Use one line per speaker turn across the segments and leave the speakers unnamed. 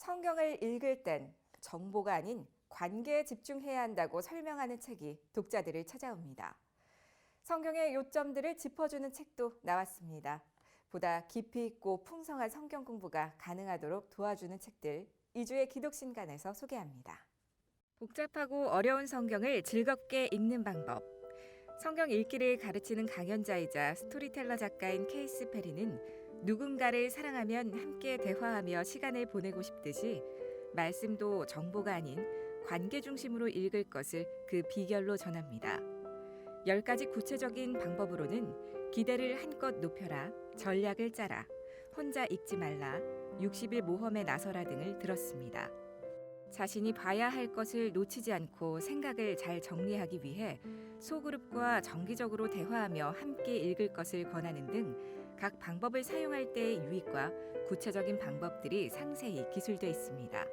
성경을 읽을 땐 정보가 아닌 관계에 집중해야 한다고 설명하는 책이 독자들을 찾아옵니다. 성경의 요점들을 짚어주는 책도 나왔습니다. 보다 깊이 있고 풍성한 성경 공부가 가능하도록 도와주는 책들, 이주의 기독신간에서 소개합니다. 복잡하고 어려운 성경을 즐겁게 읽는 방법. 성경 읽기를 가르치는 강연자이자 스토리텔러 작가인 케이스 페리는 누군가를 사랑하면 함께 대화하며 시간을 보내고 싶듯이 말씀도 정보가 아닌 관계 중심으로 읽을 것을 그 비결로 전합니다. 열 가지 구체적인 방법으로는 기대를 한껏 높여라, 전략을 짜라, 혼자 읽지 말라, 60일 모험에 나서라 등을 들었습니다. 자신이 봐야 할 것을 놓치지 않고 생각을 잘 정리하기 위해 소그룹과 정기적으로 대화하며 함께 읽을 것을 권하는 등 각 방법을 사용할 때의 유익과 구체적인 방법들이 상세히 기술되어 있습니다.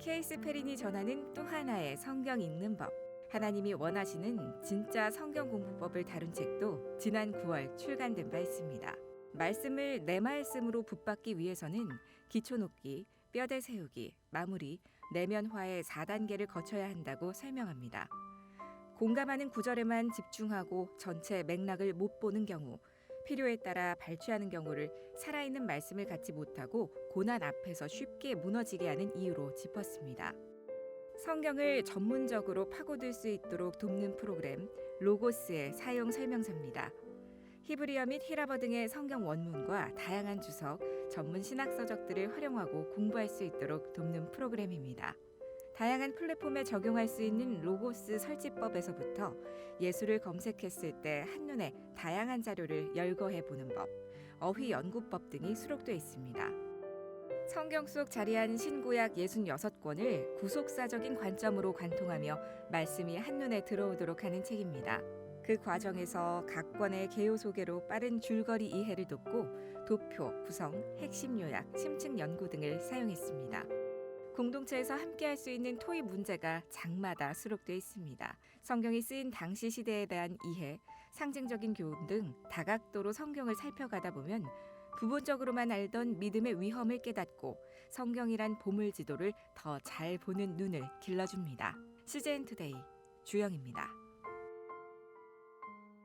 케이스 페린이 전하는 또 하나의 성경 읽는 법. 하나님이 원하시는 진짜 성경 공부법을 다룬 책도 지난 9월 출간된 바 있습니다. 말씀을 내 말씀으로 붙받기 위해서는 기초 놓기, 뼈대 세우기, 마무리, 내면화의 4단계를 거쳐야 한다고 설명합니다. 공감하는 구절에만 집중하고 전체 맥락을 못 보는 경우, 필요에 따라 발췌하는 경우를 살아있는 말씀을 갖지 못하고 고난 앞에서 쉽게 무너지게 하는 이유로 짚었습니다. 성경을 전문적으로 파고들 수 있도록 돕는 프로그램 로고스의 사용 설명서입니다. 히브리어 및 히라버 등의 성경 원문과 다양한 주석, 전문 신학 서적들을 활용하고 공부할 수 있도록 돕는 프로그램입니다. 다양한 플랫폼에 적용할 수 있는 로고스 설치법에서부터 예수를 검색했을 때 한눈에 다양한 자료를 열거해 보는 법, 어휘 연구법 등이 수록되어 있습니다. 성경 속 자리한 신구약 66권을 구속사적인 관점으로 관통하며 말씀이 한눈에 들어오도록 하는 책입니다. 그 과정에서 각 권의 개요 소개로 빠른 줄거리 이해를 돕고 도표, 구성, 핵심 요약, 심층 연구 등을 사용했습니다. 공동체에서 함께 할 수 있는 토의 문제가 장마다 수록되어 있습니다. 성경이 쓰인 당시 시대에 대한 이해, 상징적인 교훈 등 다각도로 성경을 살펴가다 보면 부분적으로만 알던 믿음의 위험을 깨닫고 성경이란 보물 지도를 더 잘 보는 눈을 길러줍니다. CJN 투데이 주영입니다.